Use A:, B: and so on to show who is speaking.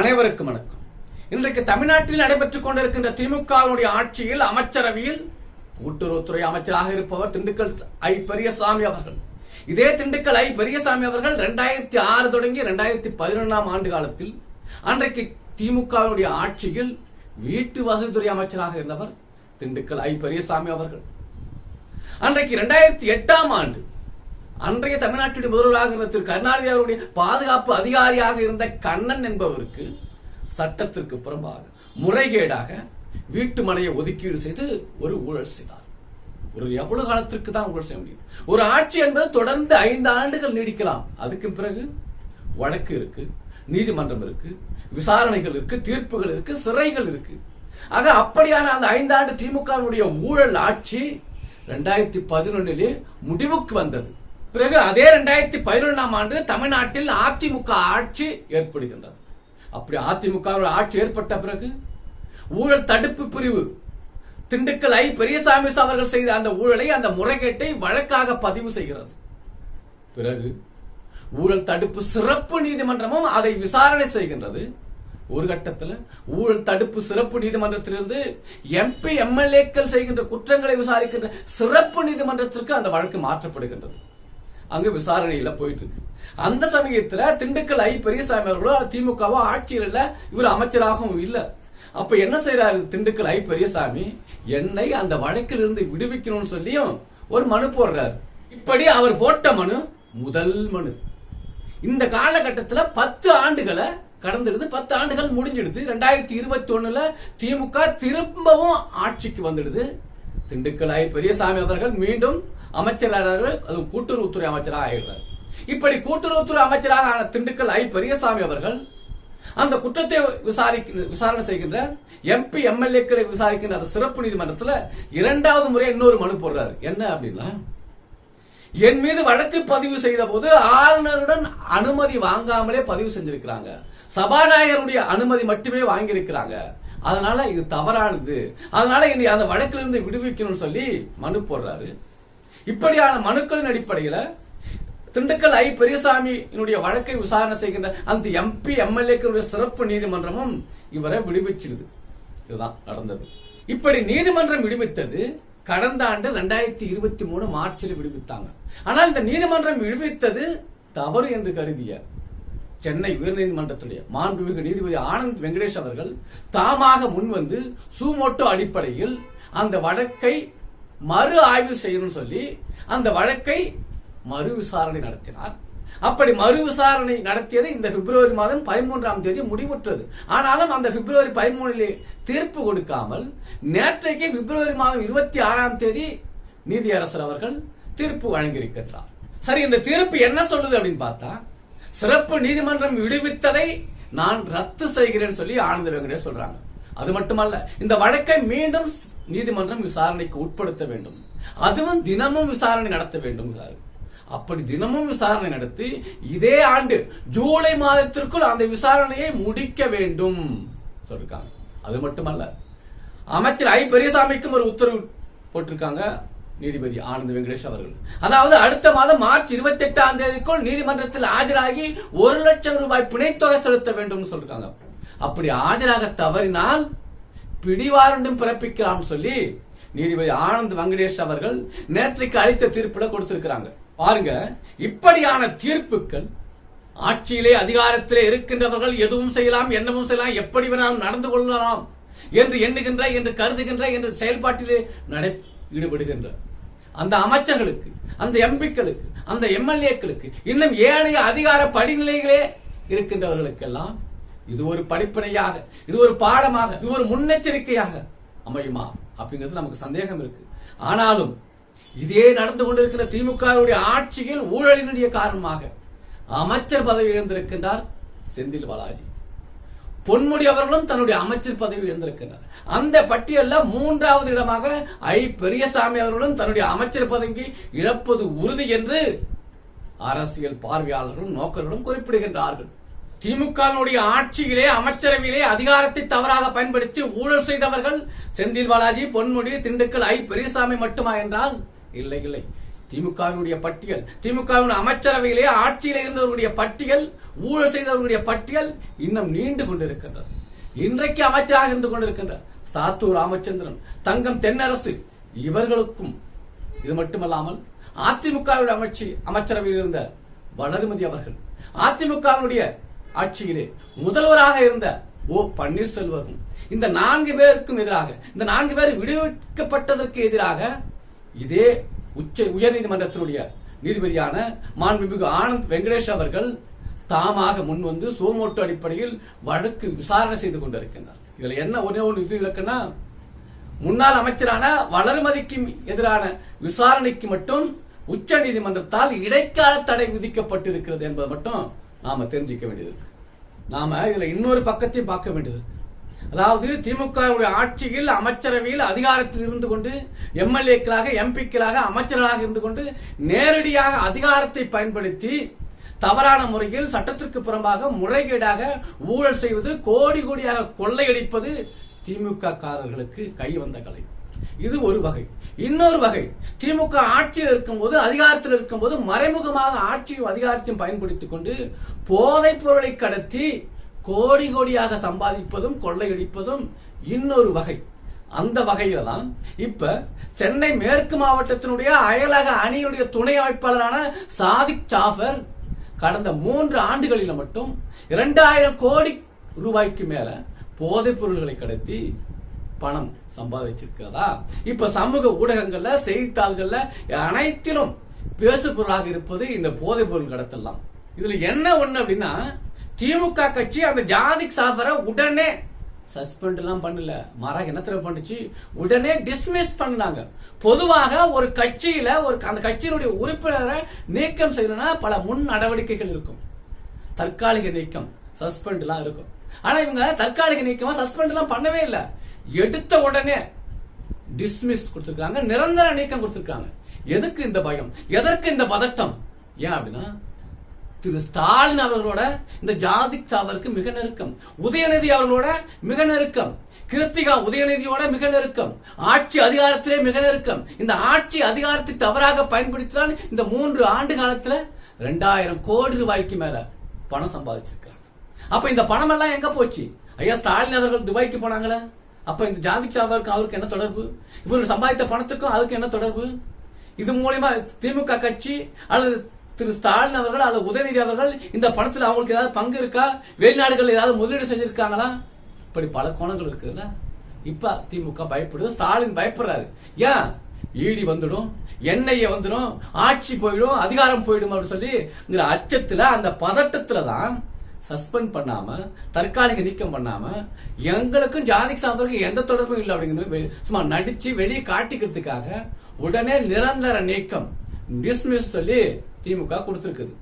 A: அனைவருக்கும் வணக்கம். இன்றைக்கு தமிழ்நாட்டில் நடைபெற்றுக் கொண்டிருக்கின்ற திமுகவினுடைய ஆட்சியில் அமைச்சரவையில் கூட்டுறவுத்துறை அமைச்சராக இருப்பவர் திண்டுக்கல் ஐ பெரியசாமி அவர்கள். இதே திண்டுக்கல் ஐ பெரியசாமி அவர்கள் இரண்டாயிரத்தி ஆறு தொடங்கி இரண்டாயிரத்தி பதினொன்றாம் ஆண்டு காலத்தில் அன்றைக்கு திமுகவினுடைய ஆட்சியில் வீட்டு வசதித்துறை அமைச்சராக இருந்தவர் திண்டுக்கல் ஐ பெரியசாமி அவர்கள். அன்றைக்கு இரண்டாயிரத்தி எட்டாம் ஆண்டு அன்றைய தமிழ்நாட்டுடைய முதல்வராக இருந்த திரு கருணாநிதி அவருடைய பாதுகாப்பு அதிகாரியாக இருந்த கண்ணன் என்பவருக்கு சட்டத்திற்கு புறம்பாக முறைகேடாக வீட்டு மனையை ஒதுக்கீடு செய்து ஒரு ஊழல் செய்தார். ஒரு எவ்வளவு காலத்திற்கு தான் ஊழல் செய்ய முடியும்? ஒரு ஆட்சி என்பது தொடர்ந்து ஐந்து ஆண்டுகள் நீடிக்கலாம். அதுக்கு பிறகு வழக்கு இருக்கு நீதிமன்றம் இருக்கு விசாரணைகள் இருக்கு தீர்ப்புகள் இருக்கு சிறைகள் இருக்கு. ஆக அப்படியான அந்த ஐந்தாண்டு திமுகவினுடைய ஊழல் ஆட்சி ரெண்டாயிரத்தி பதினொன்னிலே முடிவுக்கு வந்தது. பிறகு அதே ரெண்டாயிரத்தி பதினொன்றாம் ஆண்டு தமிழ்நாட்டில் அதிமுக ஆட்சி ஏற்படுகின்றது. அப்படி அதிமுக ஆட்சி ஏற்பட்ட பிறகு ஊழல் தடுப்பு பிரிவு திண்டுக்கல் ஐ பெரியசாமி அவர்கள் செய்த அந்த ஊழலை அந்த முறைகேட்டை வழக்காக பதிவு செய்கிறது. பிறகு ஊழல் தடுப்பு சிறப்பு நீதிமன்றமும் அதை விசாரணை செய்கின்றது. ஒரு கட்டத்தில் ஊழல் தடுப்பு சிறப்பு நீதிமன்றத்திலிருந்து எம்பி எம்எல்ஏக்கள் செய்கின்ற குற்றங்களை விசாரிக்கின்ற சிறப்பு நீதிமன்றத்திற்கு அந்த வழக்கு மாற்றப்படுகின்றது. அங்க விசாரணையில போயிட்டு இருக்கு. அந்த சமயத்துல திண்டுக்கல் ஐ பெரியசாமி அவர்களோ திமுகவோ ஆட்சியில் இல்ல இவர் அமைச்சராகவும் இல்ல. அப்ப என்ன செய்யறாரு திண்டுக்கல் ஐ பெரியசாமி? என்னை அந்த வழக்கில் இருந்து விடுவிக்கணும்னு சொல்லியும் ஒரு மனு போடுறாரு. இப்படி அவர் போட்ட மனு முதல் மனு. இந்த காலகட்டத்தில் பத்து ஆண்டுகளை கடந்துடுது பத்து ஆண்டுகள் முடிஞ்சிடுது. ரெண்டாயிரத்தி இருபத்தி ஒண்ணுல திமுக திரும்பவும் ஆட்சிக்கு வந்துடுது. திண்டுக்கல் ஐ பெரியசாமி அவர்கள் மீண்டும் அமைச்சராக அதுவும் கூட்டுறவுத்துறை அமைச்சராக ஆகிறார் இப்படி கூட்டுறவுத்துறை அமைச்சராக ஆன திண்டுக்கல் ஐ பெரியசாமி அவர்கள் அந்த குற்றத்தை விசாரிக்க விசாரணை செய்கின்ற எம்பி எம்எல்ஏக்களை விசாரிக்கின்ற அந்த சிறப்பு நீதிமன்றத்தில் இரண்டாவது முறை இன்னொரு மனு போடுறாரு. என்ன அப்படின்னா என் மீது வழக்கு பதிவு செய்த போது ஆளுநருடன் அனுமதி வாங்காமலே பதிவு செஞ்சிருக்கிறாங்க. சபாநாயகருடைய அனுமதி மட்டுமே வாங்கியிருக்கிறாங்க. அதனால இது தவறானது. அதனால என்னை அந்த வழக்கிலிருந்து விடுவிக்கணும்னு சொல்லி மனு போடுறாரு. இப்படியான மனுக்களின் அடிப்படையில திண்டுக்கல் ஐ பெரியசாமியினுடைய வழக்கை விசாரணை செய்கின்ற அந்த எம்பி எம்எல்ஏக்களுடைய சிறப்பு நீதிமன்றமும் இவரை விடுவிச்சிடுது. இதுதான் நடந்தது. இப்படி நீதிமன்றம் விடுவித்தது கடந்த ஆண்டு ரெண்டாயிரத்தி இருபத்தி மூணு மார்ச்சில் விடுவித்தாங்க. ஆனால் இந்த நீதிமன்றம் விடுவித்தது தவறு என்று கருதிய சென்னை உயர்நீதிமன்றத்துடைய மாண்புமிகு நீதிபதி ஆனந்த் வெங்கடேஷ் அவர்கள் தாமாக முன்வந்து சூமோட்டோ அடிப்படையில் அந்த வழக்கை மறு ஆய்வு செய்யணும்னு சொல்லி அந்த வழக்கை மறு விசாரணை நடத்தினார். அப்படி மறு விசாரணை நடத்தியது இந்த பிப்ரவரி மாதம் பதிமூன்றாம் தேதி முடிவுற்றது. ஆனாலும் அந்த பிப்ரவரி பதிமூணிலே தீர்ப்பு கொடுக்காமல் நேற்றைக்கு பிப்ரவரி மாதம் இருபத்தி ஆறாம் தேதி நீதியரசர் அவர்கள் தீர்ப்பு வழங்கியிருக்கின்றார். சரி இந்த தீர்ப்பு என்ன சொல்லுது அப்படின்னு பார்த்தா சிறப்பு நீதிமன்றம் விடுவித்ததை நான் ரத்து செய்கிறேன் சொல்லி ஆனந்த வெங்கடேஷ் சொல்றாங்க. அது மட்டுமல்ல இந்த வழக்கை மீண்டும் நீதிமன்றம் விசாரணைக்கு உட்படுத்த வேண்டும். அதுவும் தினமும் விசாரணை நடத்த வேண்டும் சார். அப்படி தினமும் விசாரணை நடத்தி இதே ஆண்டு ஜூலை மாதத்திற்குள் அந்த விசாரணையை முடிக்க வேண்டும் சொல்லிருக்காங்க. அது மட்டுமல்ல அமைச்சர் ஐ பெரியசாமிக்கும் ஒரு உத்தரவு போட்டிருக்காங்க. நீதிபதி ஆனந்த் வெங்கடேஷ் அவர்கள். அதாவது அடுத்த மாதம் மார்ச் இருபத்தி எட்டாம் தேதிக்குள் நீதிமன்றத்தில் ஆஜராகி ஒரு லட்சம் ரூபாய் பிணைத்தொகை செலுத்த வேண்டும் சொல்றாங்க அப்படி ஆஜராக தவறினால் பிடிவாரண்டும் பிறப்பிக்கலாம் சொல்லி நீதிபதி ஆனந்த் வெங்கடேஷ் அவர்கள் நேற்றைக்கு அளித்த தீர்ப்பில் கொடுத்திருக்கிறாங்க. பாருங்க இப்படியான தீர்ப்புகள் ஆட்சியிலே அதிகாரத்திலே இருக்கின்றவர்கள் எதுவும் செய்யலாம் என்னவும் செய்யலாம் எப்படி வேணாலும் நடந்து கொள்ளலாம் என்று எண்ணுகின்ற என்று கருதுகின்ற என்று செயல்பாட்டிலே நடை ஈடுபடுகின்ற. அந்த அமைச்சர்களுக்கு அந்த எம்பிக்களுக்கு அந்த எம்எல்ஏக்களுக்கு இன்னும் ஏனைய அதிகார படிநிலைகளே இருக்கின்றவர்களுக்கெல்லாம் இது ஒரு படிப்பினையாக இது ஒரு பாடமாக இது ஒரு முன்னெச்சரிக்கையாக அமையுமா? அப்படிங்கிறது நமக்கு சந்தேகம் இருக்கு. ஆனாலும் இதே நடந்து கொண்டிருக்கிற திமுகவுடைய ஆட்சியில் ஊழலினுடைய காரணமாக அமைச்சர் பதவி இழந்திருக்கின்றார் செந்தில் பாலாஜி. பொன்முடி அவர்களும் தன்னுடைய அமைச்சர் பதவி இழந்திருக்கிறார் அந்த பட்டியலில் மூன்றாவது இடமாக ஐ. பெரியசாமி அவர்களும் தன்னுடைய அமைச்சர் பதவி இழப்பது உறுதி என்று அரசியல் பார்வையாளர்களும் நோக்கர்களும் குறிப்பிடுகின்றார்கள். திமுகவினுடைய ஆட்சியிலே அமைச்சரவையிலே அதிகாரத்தை தவறாக பயன்படுத்தி ஊழல் செய்தவர்கள் செந்தில் பாலாஜி பொன்முடி திண்டுக்கல் ஐ. பெரியசாமி மட்டுமா என்றால் இல்லை இல்லை. திமுகவினுடைய பட்டியல் திமுகவின் அமைச்சரவையிலே ஆட்சியில் இருந்தவர்களுடைய பட்டியல் ஊழல் செய்தவர்களுடைய பட்டியல் இன்னும் நீண்டு கொண்டிருக்கின்றது. இன்றைக்கு அமைச்சராக இருந்து கொண்டிருக்கின்ற சாத்தூர் ராமச்சந்திரன் தங்கம் தென்னரசு இவர்களுக்கும் இது மட்டுமல்லாமல் அதிமுகவுடைய அமைச்சு அமைச்சரவையில் இருந்த வளர்மதி அவர்கள் அதிமுகவினுடைய ஆட்சியிலே முதல்வராக இருந்த ஓ பன்னீர்செல்வரும் இந்த நான்கு பேருக்கும் எதிராக இந்த நான்கு பேர் விடுவிக்கப்பட்டதற்கு எதிராக இதே உச்ச உயர்நீதிமன்றத்தினுடைய நீதிபதியான மாண்புமிகு ஆனந்த் வெங்கடேஷ் அவர்கள் தாமாக முன் வந்து சோமோட்டு அடிப்படையில் வழக்கு விசாரணை செய்து கொண்டிருக்கின்றார். இதுல என்ன ஒரே ஒரு இது இருக்குன்னா முன்னாள் அமைச்சரான வளர்மதிக்கு எதிரான விசாரணைக்கு மட்டும் உச்ச நீதிமன்றத்தால் இடைக்கால தடை விதிக்கப்பட்டிருக்கிறது என்பதை மட்டும் நாம தெரிஞ்சுக்க வேண்டியது நாம இதுல இன்னொரு பக்கத்தையும் பார்க்க வேண்டியது அதாவது திமுக ஆட்சியில் அமைச்சரவையில் அதிகாரத்தில் இருந்து கொண்டு எம்எல்ஏக்களாக எம்பிக்களாக அமைச்சர்களாக இருந்து கொண்டு நேரடியாக அதிகாரத்தை பயன்படுத்தி தவறான முறையில் சட்டத்திற்கு புறம்பாக முறைகேடாக ஊழல் செய்வது கோடி கோடியாக கொள்ளையடிப்பது திமுக காரர்களுக்கு கை வந்த கலை. இது ஒரு வகை. இன்னொரு வகை. திமுக ஆட்சியில் இருக்கும்போது அதிகாரத்தில் இருக்கும்போது மறைமுகமாக ஆட்சியும் அதிகாரத்தையும் பயன்படுத்திக் கொண்டு போதைப் பொருளை கடத்தி கோடி கோடியாக சம்பாதிப்பதும் கொள்ளையடிப்பதும் இன்னொரு வகை. அந்த வகையில தான் இப்ப சென்னை மேற்கு மாவட்டத்தினுடைய அயலக அணியுடைய துணை அமைப்பாளரான சாதிக் ஜாஃபர் கடந்த மூன்று ஆண்டுகளில் மட்டும் இரண்டாயிரம் கோடி ரூபாய்க்கு மேல போதைப் பொருள்களை கடத்தி பணம் சம்பாதிச்சிருக்கிறதா? இப்ப சமூக ஊடகங்கள்ல செய்தித்தாள்கள்ல அனைத்திலும் பேசு பொருளாக இருப்பது இந்த போதைப் பொருள் கடத்தலாம் இதுல என்ன ஒண்ணு அப்படின்னா திமுக கட்சி அந்த ஜாதிக் சாஃபரை உடனே சஸ்பெண்ட் எல்லாம் பண்ணல. மாறாக என்னத்துல பண்ணுச்சு? உடனே டிஸ்மிஸ் பண்ணாங்க. பொதுவாக ஒரு கட்சியில ஒரு அந்த கட்சியினுடைய உறுப்பினரை நீக்கம் செய்யணும்னா பல முன் நடவடிக்கைகள் இருக்கும். தற்காலிக நீக்கம் சஸ்பெண்ட் எல்லாம் இருக்கும். ஆனா இவங்க தற்காலிக நீக்கமா சஸ்பெண்ட் எல்லாம் பண்ணவே இல்லை. எடுத்த உடனே டிஸ்மிஸ் கொடுத்திருக்காங்க. நிரந்தர நீக்கம் கொடுத்திருக்காங்க. எதுக்கு இந்த பயம்? எதற்கு இந்த பதட்டம்? ஏன் அப்படின்னா திரு ஸ்டாலின் அவர்களோட இந்த ஜாதிக் சாவருக்கு மிக நெருக்கம். உதயநிதி அவர்களோட மிக நெருக்கம். கிருத்திகா உதயநிதியோட மிக நெருக்கம். ஆட்சி அதிகாரத்திலே மிக நெருக்கம். இந்த ஆட்சி அதிகாரத்தை தவறாக பயன்படுத்தினால் இந்த மூன்று ஆண்டு காலத்துல ரெண்டாயிரம் கோடி ரூபாய்க்கு மேல பணம் சம்பாதிச்சிருக்காங்க. அப்ப இந்த பணம் எல்லாம் எங்க போச்சு? ஐயா ஸ்டாலின் அவர்கள் துபாய்க்கு போனாங்களே. அப்ப இந்த ஜாதிக் சாவருக்கு அவருக்கு என்ன தொடர்பு? இவர் சம்பாதித்த பணத்துக்கும் அதுக்கு என்ன தொடர்பு? இது மூலியமா திமுக கட்சி அல்லது திரு ஸ்டாலின் அவர்கள் அல்லது உதயநிதி அவர்கள் இந்த பணத்தில் அவங்களுக்கு ஏதாவது பங்கு இருக்கா? வெளிநாடுகள் ஏதாவது முதலீடு செஞ்சிருக்காங்களா? இப்படி பல கோணங்கள் இருக்குதுல்ல. இப்ப திமுக பயப்படுது ஸ்டாலின் பயப்படுறாரு. ஏன்? ஈடி வந்துடும் என்ஐஏ வந்துடும் ஆட்சி போயிடும் அதிகாரம் போயிடும் அப்படின்னு சொல்லி அச்சத்துல அந்த பதட்டத்துல தான் சஸ்பெண்ட் பண்ணாம தற்காலிக நீக்கம் பண்ணாம எங்களுக்கும் ஜாதி சார்ந்தவருக்கும் எந்த தொடர்பும் இல்லை அப்படிங்கிறது சும்மா நடிச்சு வெளியே காட்டிக்கிறதுக்காக உடனே நிரந்தர நீக்கம். டிஸ்மிஸ் சொல்லி திமுக கொடுத்திருக்குது.